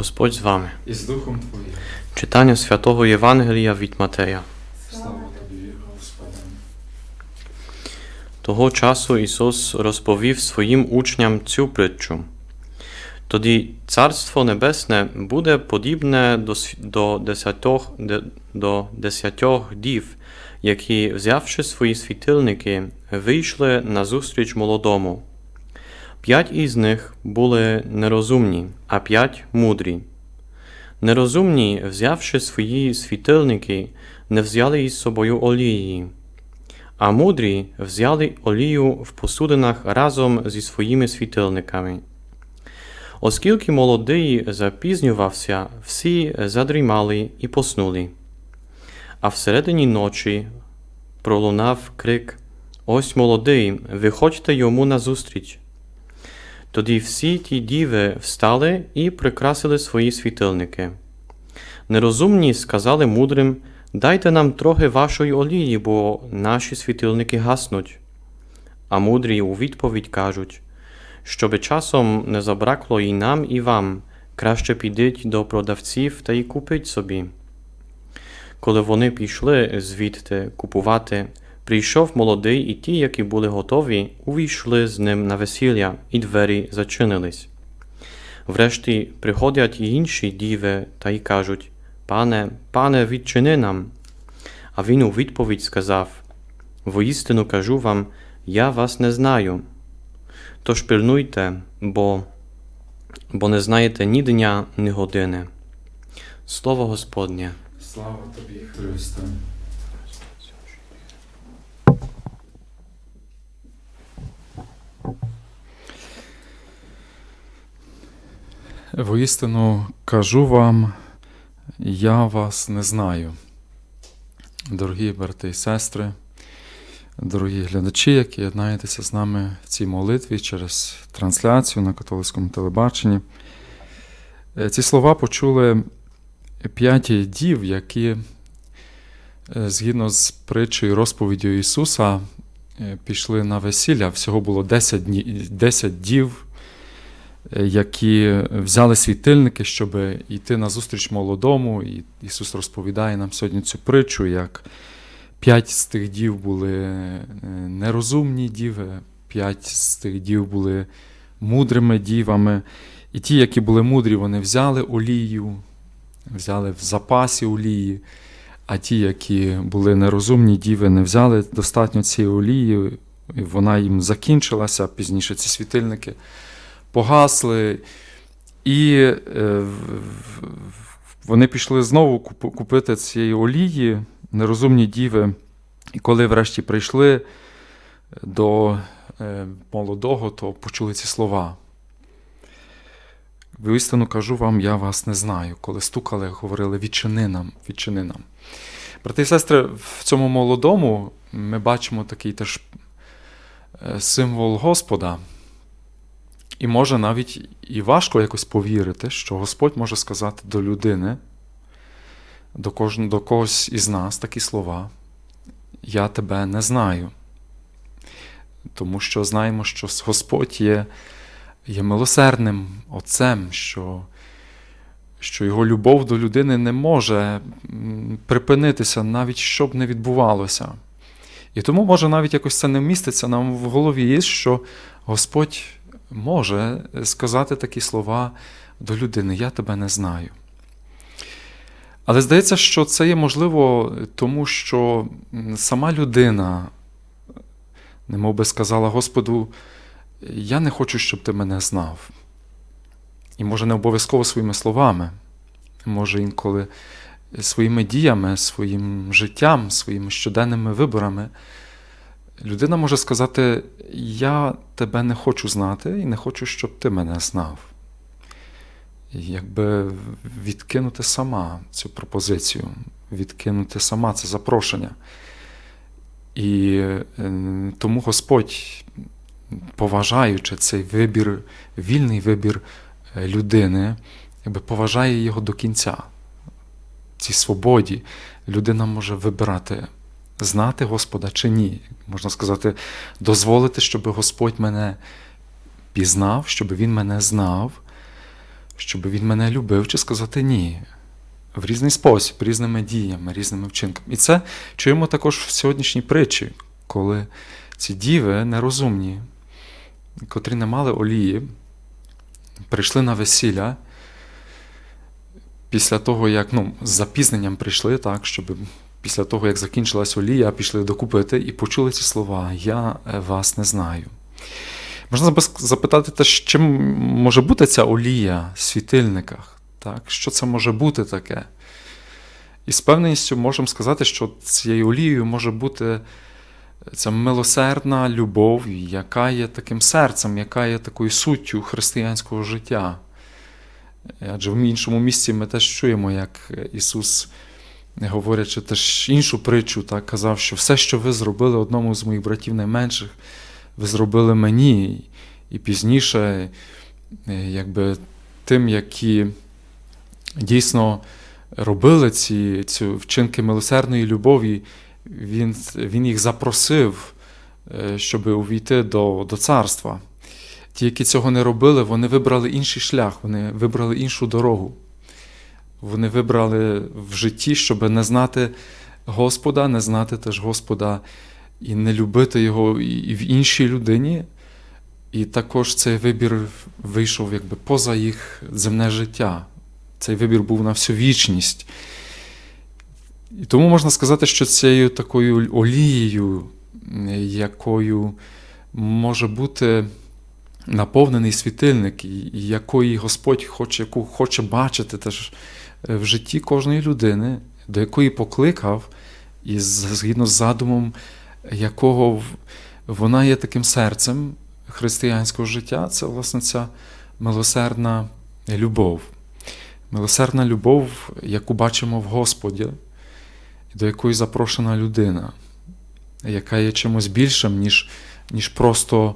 Господь з вами. і з Духом Твоїм. Читання святого Євангелія від Матея. Слава Тобі, Господи. Того часу Ісус розповів своїм учням цю притчу. Тоді Царство Небесне буде подібне до, до, десятьох, до десятьох дів, які, взявши свої світильники, вийшли назустріч молодому. П'ять із них були нерозумні, а п'ять мудрі. Нерозумні, взявши свої світильники, не взяли із собою олії. А мудрі взяли олію в посудинах разом зі своїми світильниками. Оскільки молодий запізнювався, всі задрімали і поснули. А всередині ночі пролунав крик Ось молодий, виходьте йому назустріч. Тоді всі ті діви встали і прикрасили свої світильники. Нерозумні сказали мудрим Дайте нам трохи вашої олії, бо наші світильники гаснуть. А мудрі у відповідь кажуть, щоби часом не забракло і нам, і вам, краще підіть до продавців та й купіть собі. Коли вони пішли звідти купувати, прийшов молодий, і ті, які були готові, увійшли з ним на весілля, і двері зачинились. Врешті приходять і інші діви та й кажуть Пане, пане, відчини нам. А він у відповідь сказав Воістину кажу вам, я вас не знаю. Тож пильнуйте, бо, бо не знаєте ні дня, ні години. Слово Господнє. Слава Тобі, Христе. Воістину кажу вам, я вас не знаю. Дорогі брати і сестри, дорогі глядачі, які єднаєтеся з нами в цій молитві через трансляцію на католицькому телебаченні. Е, Ці слова почули п'яті дів, які, е, згідно з притчею розповіддю Ісуса, е, пішли на весілля. Всього було 10, дні, 10 дів, які взяли світильники, щоб йти на зустріч молодому. І Ісус розповідає нам сьогодні цю притчу, як п'ять з тих дів були е, нерозумні діви, п'ять з тих дів були мудрими дівами. І ті, які були мудрі, вони взяли олію, взяли в запасі олії, а ті, які були нерозумні діви, не взяли достатньо цієї олії, і вона їм закінчилася, пізніше ці світильники погасли. І е, вони пішли знову купити цієї олії, нерозумні діви. І коли врешті прийшли до е, молодого, то почули ці слова. Воістину кажу вам, я вас не знаю. Коли стукали, говорили відчини нам, відчини нам. Брати і сестри, в цьому молодому ми бачимо такий теж е, символ Господа. І може навіть і важко якось повірити, що Господь може сказати до людини, до, кожн, до когось із нас такі слова: Я тебе не знаю. Тому що знаємо, що Господь є є милосердним Отцем, що, що його любов до людини не може припинитися, навіть що б не відбувалося. І тому, може, навіть якось це не вміститься нам в голові, є, що Господь може сказати такі слова до людини: Я тебе не знаю. Але здається, що це є можливо, тому що сама людина, немов би сказала Господу, я не хочу, щоб ти мене знав. І може не обов'язково своїми словами, може інколи своїми діями, своїм життям, своїми щоденними виборами. Людина може сказати: Я тебе не хочу знати і не хочу, щоб ти мене знав. Якби відкинути сама цю пропозицію, відкинути сама це запрошення. І е, тому Господь поважаючи цей вибір, вільний вибір е, людини, якби поважає його до кінця. Цій свободі людина може вибирати, знати Господа чи ні. Можна сказати, дозволити, щоб Господь мене пізнав, щоб Він мене знав, щоб він мене любив, чи сказати ні. В різний спосіб, різними діями, різними вчинками. І це чуємо також в сьогоднішній притчі, коли ці діви нерозумні, котрі не мали олії, прийшли на весілля після того, як ну, з запізненням прийшли, так, щоб після того, як закінчилась олія, пішли докупити і почули ці слова: Я е, вас не знаю. Можна запитати, теж, чим може бути ця олія в світильниках? Так? Що це може бути таке? І з певністю можемо сказати, що цією олією може бути ця милосердна любов, яка є таким серцем, яка є такою суттю християнського життя. Адже в іншому місці ми теж чуємо, як Ісус, говорячи теж іншу притчу, так, казав, що все, що ви зробили одному з моїх братів найменших, ви зробили мені. І пізніше, е, якби тим, які дійсно робили ці, ці вчинки милосердної любові, він, він їх запросив, е, щоб увійти до, до царства. Ті, які цього не робили, вони вибрали інший шлях, вони вибрали іншу дорогу. Вони вибрали в житті, щоб не знати Господа, не знати теж Господа і не любити Його і в іншій людині. І також цей вибір вийшов якби поза їх земне життя. Цей вибір був на всю вічність. І тому можна сказати, що цією такою олією, якою може бути наповнений світильник, і якої Господь хоче, яку хоче бачити теж в житті кожної людини, до якої покликав, і згідно з задумом, якого вона є таким серцем християнського життя, це власне ця милосердна любов. Милосердна любов, яку бачимо в Господі, до якої запрошена людина, яка є чимось більшим, ніж, ніж просто,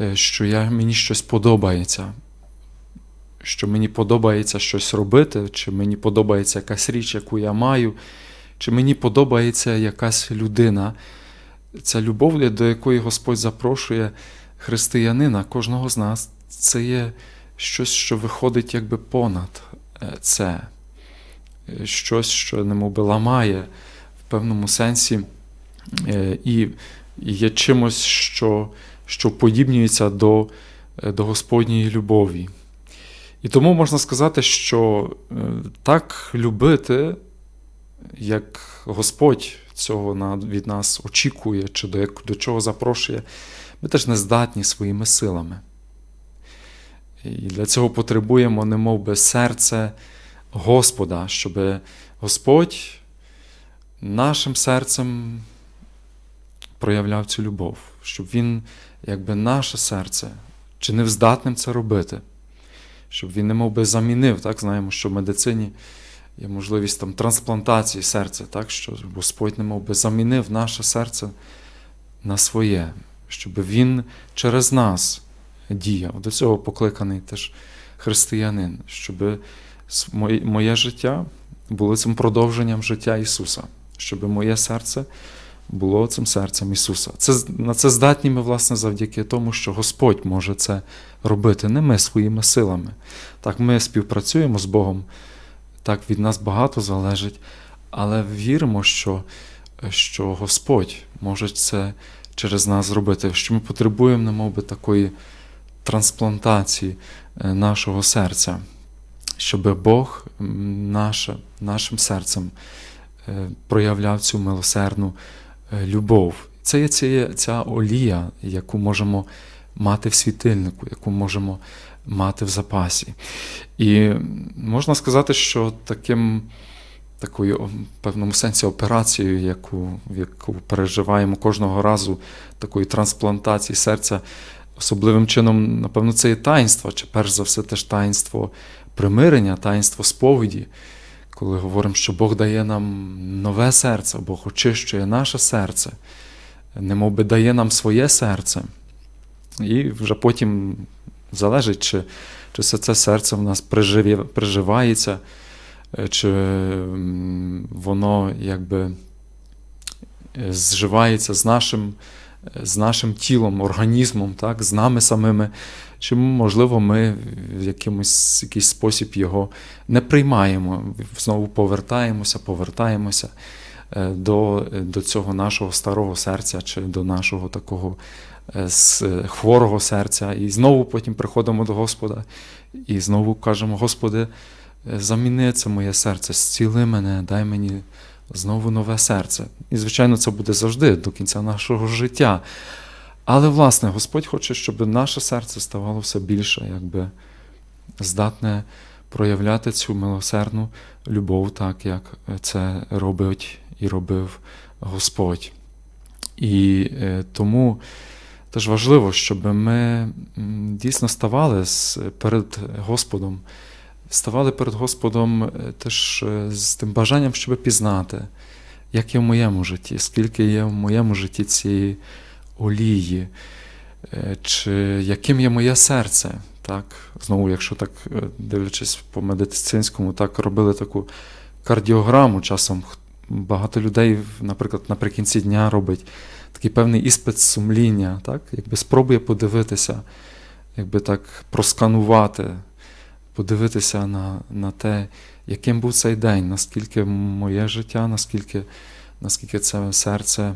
е, що я, мені щось подобається. Що мені подобається щось робити, чи мені подобається якась річ, яку я маю, чи мені подобається якась людина. Ця любов, до якої Господь запрошує християнина, кожного з нас, це є щось, що виходить якби понад е, це, щось, що немовби ламає в певному сенсі, е, і і є чимось, що, що подібнюється до, е, до Господньої любові. І тому можна сказати, що е, так любити, як Господь цього від нас очікує, чи до, до чого запрошує, ми теж не здатні своїми силами. І для цього потребуємо, немов би, серце Господа, щоб Господь нашим серцем проявляв цю любов, щоб Він, якби наше серце, чинив здатним це робити, щоб він немов би замінив. Так, знаємо, що в медицині є можливість там трансплантації серця, так, що Господь немов би замінив наше серце на своє, щоб Він через нас діяв. До цього покликаний теж християнин, щоб моє життя було цим продовженням життя Ісуса, щоб моє серце було цим серцем Ісуса. Це, на це здатні ми, власне, завдяки тому, що Господь може це робити, не ми своїми силами. Так, ми співпрацюємо з Богом, так від нас багато залежить, але віримо, що, що Господь може це через нас зробити, що ми потребуємо, немов би, такої трансплантації е, нашого серця, щоб Бог наше, нашим серцем е, проявляв цю милосердну любов. Це є ця, ця олія, яку можемо мати в світильнику, яку можемо мати в запасі. І можна сказати, що таким. Такою в певному сенсі операцією, яку, яку переживаємо кожного разу, такої трансплантації серця, особливим чином, напевно, це є таїнство, чи перш за все теж таїнство примирення, таїнство сповіді, коли говоримо, що Бог дає нам нове серце, Бог очищує наше серце, немов би дає нам своє серце. І вже потім залежить, чи, чи це серце в нас приживє, приживається, е, чи воно якби е, зживається з нашим з нашим тілом, організмом, так, з нами самими, чи, можливо, ми в якимось якийсь спосіб його не приймаємо, знову повертаємося, повертаємося е, до, до цього нашого старого серця, чи до нашого такого е, с- хворого серця, і знову потім приходимо до Господа і знову кажемо: Господи, е, заміни це моє серце, зціли мене, дай мені знову нове серце. І, звичайно, це буде завжди до кінця нашого життя. Але, власне, Господь хоче, щоб наше серце ставало все більше, якби здатне проявляти цю милосердну любов, так як це робить і робив Господь. І е, тому теж важливо, щоб ми дійсно ставали перед Господом, ставали перед Господом е, теж е, з тим бажанням, щоб пізнати, як є в моєму житті, скільки є в моєму житті цієї олії, е, чи яким є моє серце. Так? Знову, якщо так дивлячись по медицинському, так робили таку кардіограму часом. Багато людей, наприклад, наприкінці дня робить такий певний іспит сумління, так? якби спробує подивитися, якби так просканувати, подивитися на, на те, яким був цей день, наскільки моє життя, наскільки, наскільки це серце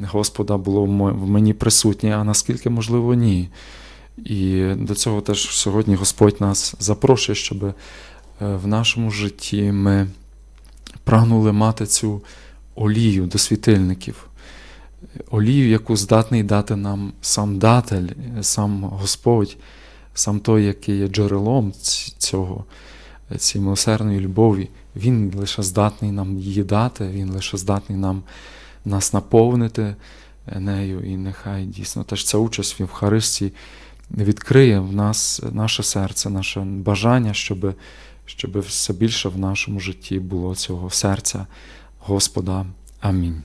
Господа було в мені присутнє, а наскільки, можливо, ні. І до цього теж сьогодні Господь нас запрошує, щоб е, в нашому житті ми прагнули мати цю олію до світильників. Олію, яку здатний дати нам сам датель, сам Господь, сам той, який є джерелом цього, цієї милосердної любові, Він лише здатний нам її дати, Він лише здатний нам нас наповнити нею. І нехай дійсно теж ця участь в Євхаристії відкриє в нас наше серце, наше бажання, щоб, щоб все більше в нашому житті було цього серця Господа. Амінь.